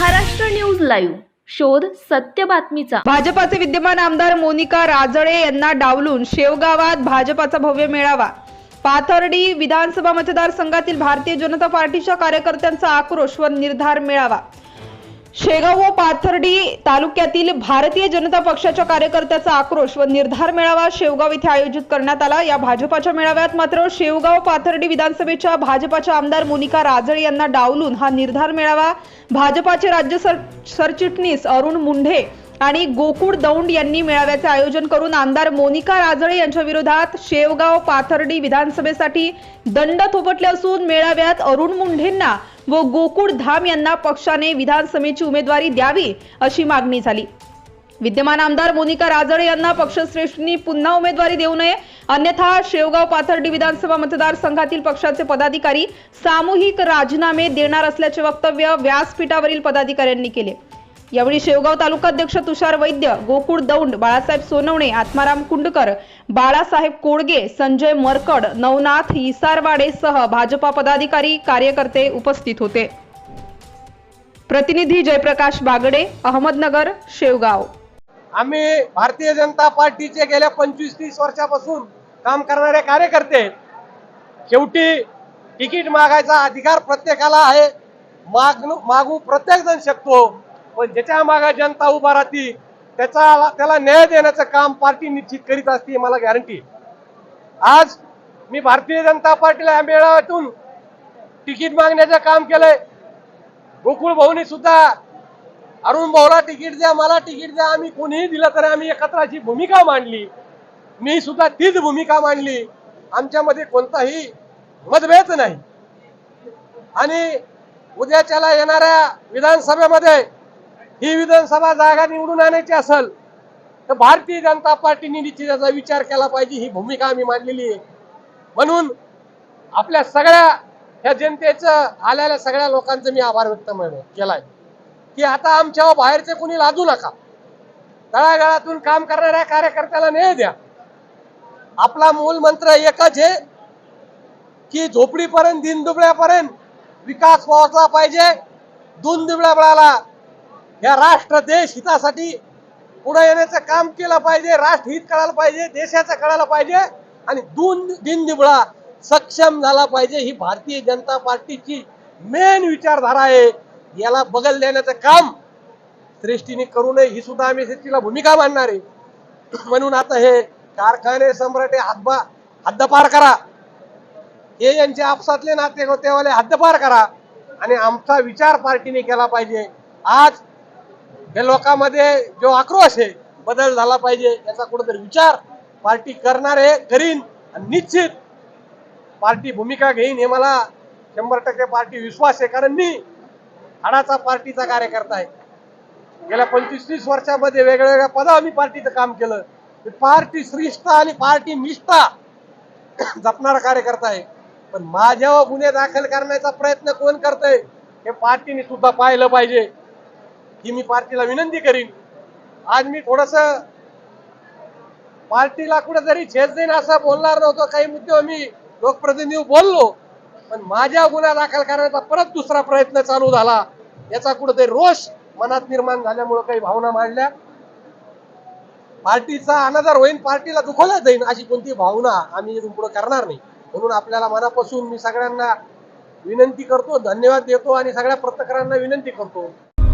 Maharashtra news live. शोध सत्य बातमीचा. भाजपाचे विद्यमान आमदार मोनिका राजळे यांना डावलून शेवगावात भाजपाचा भव्य मेळावा. पाथर्डी विधानसभा मतदारसंघातील भारतीय जनता पार्टीच्या कार्यकर्त्यांचा आक्रोश व निर्धार मेळावा. शेगाव व पाथर्डी तालुक्यातील भारतीय जनता पक्षाच्या कार्यकर्त्याचा आक्रोश व निर्धार मेळावा शेवगाव इथे आयोजित करण्यात आला. या भाजपाच्या मेळाव्यात मात्र शेवगाव पाथर्डी विधानसभेच्या भाजपाच्या आमदार मोनिका राजळे यांना डावलून हा निर्धार मेळावा भाजपाचे राज्य सर सरचिटणीस अरुण मुंढे आणि गोकुळ दौंड यांनी मेळाव्याचे आयोजन करून आमदार मोनिका राजळे यांच्या विरोधात शेवगाव पाथर्डी विधानसभेसाठी दंड थोपटले असून मेळाव्यात अरुण मुंढेंना व गोकुळ धाम यांना पक्षाने विधानसभेची उमेदवारी द्यावी अशी मागणी झाली. विद्यमान आमदार मोनिका राजळे यांना पक्षश्रेष्ठींनी पुन्हा उमेदवारी देऊ नये अन्यथा शेवगाव पाथर्डी विधानसभा मतदारसंघातील पक्षाचे पदाधिकारी सामूहिक राजीनामे देणार असल्याचे वक्तव्य व्यासपीठावरील पदाधिकाऱ्यांनी केले. यावेळी शेवगाव तालुकाध्यक्ष तुषार वैद्य गोकुळ दौंड बाळासाहेब सोनवणे आत्माराम कुंडकर बाळासाहेब कोडगे संजय मरकड नवनाथ इसारवाडे सह भाजपा पदाधिकारी कार्यकर्ते उपस्थित होते. प्रतिनिधी जयप्रकाश बागडे अहमदनगर शेवगाव. आम्ही भारतीय जनता पार्टीचे गेल्या पंचवीस तीस वर्षापासून काम करणारे कार्यकर्ते शेवटी तिकीट मागायचा अधिकार प्रत्येकाला आहे. मागणू मागू प्रत्येक जण शकतो. पण ज्याच्या मागा जनता उभा राहती त्याचा त्याला न्याय देण्याचं काम पार्टी निश्चित करीत असते मला गॅरंटी आज मी भारतीय जनता पार्टीला या मेळाव्यातून तिकीट मागण्याचं काम केलंय. गोकुळ भाऊनी सुद्धा अरुण भाऊला तिकीट द्या मला तिकीट द्या आम्ही कोणीही दिलं तरी आम्ही एकत्र अशी भूमिका मांडली. मी सुद्धा तीच भूमिका मांडली. आमच्यामध्ये कोणताही मतभेद नाही. आणि उद्याच्याला येणाऱ्या विधानसभेमध्ये ही विधानसभा जागा निवडून आणायची असेल तर भारतीय जनता पार्टीने निश्चित याचा विचार केला पाहिजे ही भूमिका आम्ही मांडलेली आहे. म्हणून आपल्या सगळ्या ह्या जनतेचं आलेल्या सगळ्या लोकांचं मी आभार व्यक्त म्हण- केलाय. की आता आमच्या बाहेरचे कोणी लादू नका. तळागाळातून काम करणाऱ्या कार्यकर्त्याला न्याय द्या. आपला मूल मंत्र एकच आहे की झोपडीपर्यंत दिनदुबळ्यापर्यंत विकास पोहोचला पाहिजे. दोन दुबळ्या या राष्ट्र देश हितासाठी पुढे येण्याचं काम केलं पाहिजे राष्ट्र हित कळायला पाहिजे देशाचं कळायला पाहिजे आणि दोन दिन निबळा सक्षम झाला पाहिजे ही भारतीय जनता पार्टीची मेन विचारधारा आहे. याला बगल देण्याचं काम श्रेष्ठीने करू नये ही सुद्धा आम्ही श्रेष्ठीला भूमिका मांडणार आहे. म्हणून आता हे कारखाने सम्राटे हातबा हद्दपार करा. हे यांचे आपसातले नाते गोतेवाले हद्दपार करा. आणि आमचा विचार पार्टीने केला पाहिजे. आज या लोकांमध्ये जो आक्रोश आहे बदल झाला पाहिजे याचा कुठेतरी विचार पार्टी करणार आहे करीन आणि निश्चित पार्टी भूमिका घेईन हे मला शंभर टक्के पार्टी विश्वास आहे कारण मी हाडाचा पार्टीचा कार्यकर्ता आहे. गेल्या पंचवीस तीस वर्षामध्ये वेगवेगळ्या पदावर मी पार्टीचं काम केलं. पार्टी श्रेष्ठता आणि पार्टी निष्ठा जपणारा कार्यकर्ता आहे. पण माझ्यावर गुन्हे दाखल करण्याचा प्रयत्न कोण करतय हे पार्टीने सुद्धा पाहिलं पाहिजे. ही मी पार्टीला विनंती करीन. आज मी थोडस पार्टीला कुठेतरी छेद देईन असं बोलणार नव्हतो. काही मुद्दे मी लोकप्रतिनिधी बोललो पण माझ्या गुन्हा दाखल करण्याचा परत दुसरा प्रयत्न चालू झाला. याचा कुठेतरी रोष मनात निर्माण झाल्यामुळे काही भावना मांडल्या. पार्टीचा अनादर होईल पार्टीला दुखवला जाईल अशी कोणती भावना आम्ही इथून पुढे करणार नाही. म्हणून आपल्याला मनापासून मी सगळ्यांना विनंती करतो धन्यवाद देतो आणि सगळ्या पत्रकारांना विनंती करतो.